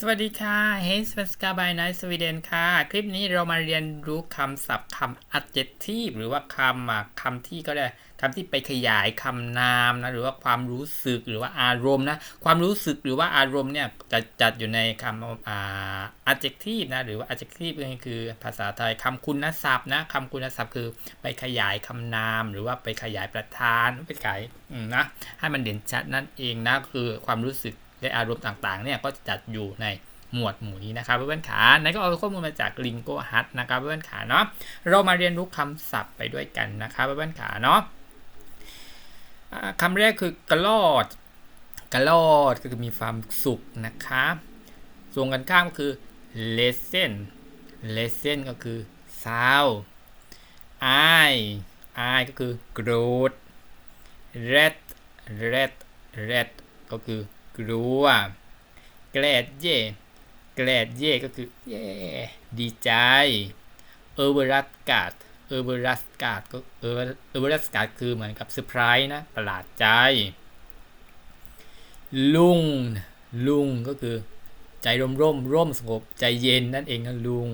สวัสดีค่ะเฮนสเ s สกาบายไนสวีเดนค่ะ คลิปนี้เรามาเรียนรู้คำศัพท์คำ adjective หรือว่าคำคำที่ก็ได้คำที่ไปขยายคำนามนะ หรือว่าความรู้สึกหรือว่าอารมณ์นะ ความรู้สึกหรือว่าอารมณ์เนี่ยจะจัดอยู่ในคำอ่า adjective นะ หรือว่า adjective ก็คือภาษาไทยคำคุณศัพท์นะคำคุณศัพท์คือไปขยายคำนาม หรือว่าไปขยายประธานไปขยายนะให้มันเด่นชัดนั่นเองนะคือความรู้สึก และอารมณ์ต่างๆเนี่ยก็จะจัดอยู่ในหมวดหมู่นี้นะครับเพื่อนๆขาในก็เอาข้อมูลมาจาก l i n g o h u t นะครับเพื่อนๆขาเนาะเรามาเรียนรู้คำศัพท์ไปด้วยกันนะครับเพื่อนๆขาเนาะอ่าคำแรกคือกระลอดกระลอดก็คือมีความสุขนะครับส่วนกันข้ามก็คือ lesson lesson ก็คือเศร้า I I ก็คือโกรธ red red red ก็คือ กลัวแกลดเย่แกลดเย่ก็คือเย่ดีใจเออเบรัสกาดเออเบรัสกาดก็เออเออเบรัสกาดคือเหมือนกับเซอร์ไพรส์นะประหลาดใจ ลุงลุงก็คือใจร่มร่มร่มสงบใจเย็นนั่นเองนะลุง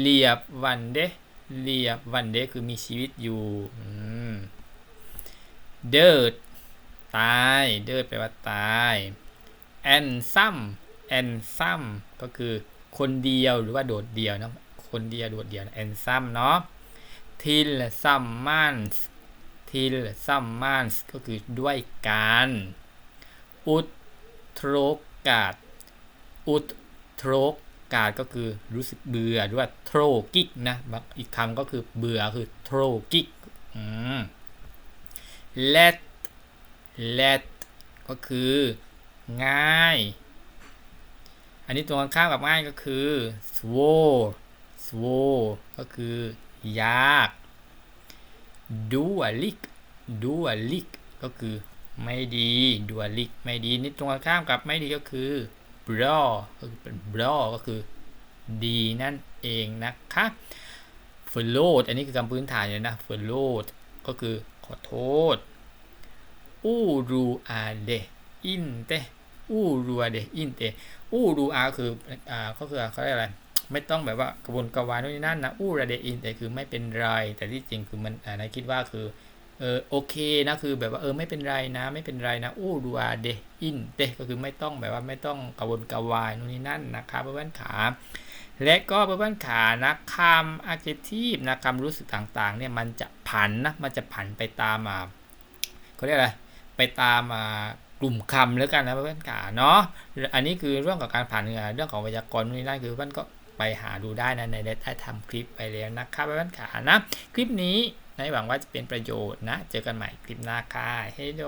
เรียบวันเดเรียบวันเดคือมีชีวิตอยู่เดิด ตายเดิดแปลว่าตายแอนซัมแอนซัมก็คือคนเดียวหรือว่าโดดเดี่ยวนะคนเดียวโดดเดี่ยวแอนซัมเนาะทิลซัมมันส์ทิลซัมมันส์ก็คือด้วยกันอุตโทรกาดอุตโทรกาดก็คือรู้สึกเบื่อหรือว่าโทรกิกนะอีกคำก็คือเบื่อคือโทรกิกอืม let let ก็คือ ง่าย อันนี้ตรงข้ามกับง่ายก็คือ swore swore ก็คือ ยาก dualic dualic ก็คือไม่ดี dualic ไม่ดี นี่ตรงข้ามกับไม่ดีก็คือ bra ก็คือเป็น bra ก็คือ ดีนั่นเองนะคะ float อันนี้คือคำพื้นฐานเลยนะ float ก็คือขอโทษ อูรูอาเดอินเตอูรูอาเดอินเตอูรูอาคืออ่าก็คือเขาเรียกอะไรไม่ต้องแบบว่ากระบวนกระวายนู่นนี่นั่นนะอูราเดอินเตคือไม่เป็นไร แต่ที่จริงคือมันอ่านคิดว่าคือเออโอเคนะคือแบบว่าเออไม่เป็นไรนะไม่เป็นไรนะอูรูอาเดอินเตก็คือไม่ต้องแบบว่าไม่ต้องกระบวนกระวายนู่นนี่นั่นนะครับเพื่อนขา และก็เพื่อนขานะคำ adjective นะคำรู้สึกต่างๆเนี่ยมันจะผันนะมันจะผันไปตามอ่าเขาเรียกอะไร ไปตามอ่ากลุ่มคำแล้วกันนะเพื่อนขาเนาะอันนี้คือเรื่องของการผ่านเรื่องของไวยากรณ์นู่นนี่นั่นคือเพื่อนก็ไปหาดูได้นะในได้ทำคลิปไปแล้วนะครับเพื่อนขานะ คลิปนี้ในหวังว่าจะเป็นประโยชน์นะ เจอกันใหม่คลิปหน้าค่ะเฮโด